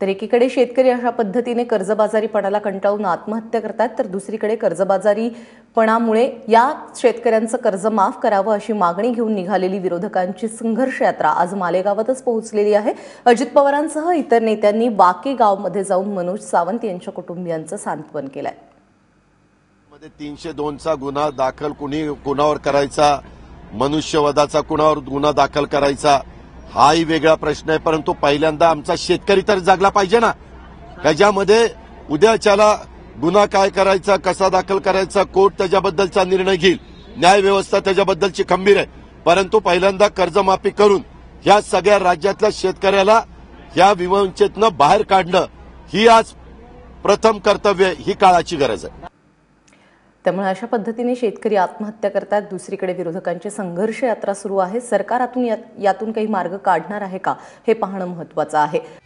तर एकीकडे शेतकरी अशा पद्धतीने कर्जबाजारीपणाला कंटाळून आत्महत्या करतात तर दुसरीकडे कर्जबाजारीपणामुळे या शेतकऱ्यांचं कर्ज माफ करावं अशी मागणी घेऊन निघालेली विरोधकांची संघर्ष यात्रा आज मालेगावातच पोहोचलेली आहे. अजित पवारांसह इतर नेत्यांनी बाकी गावमध्ये जाऊन मनोज सावंत यांच्या कुटुंबियांचं सांत्वन केलंय. मध्ये तीनशे दोनचा गुन्हा दाखल कुणी कुणावर करायचा? मनुष्यवधाचा कुणावर गुन्हा दाखल करायचा? हाही वेगळा प्रश्न आहे परंतु पहिल्यांदा आमचा शेतकरी तर जागला पाहिजे ना. त्याच्यामध्ये उद्याच्याला गुन्हा काय करायचा कसा दाखल करायचा कोर्ट त्याच्याबद्दलचा निर्णय घेईल. न्याय व्यवस्था त्याच्याबद्दलची खंबीर आहे. परंतु पहिल्यांदा कर्जमाफी करून ह्या सगळ्या राज्यातल्या शेतकऱ्याला या विवंचेतनं बाहेर काढणं ही आज प्रथम कर्तव्य ही काळाची गरज आहे. त्यामुळे अशा पद्धतीने शेतकरी आत्महत्या करतात. दुसरीकडे विरोधकांची संघर्ष यात्रा सुरू आहे. सरकार यातून यातून काही मार्ग काढणार आहे का? हे पाहणं महत्वाचं आहे.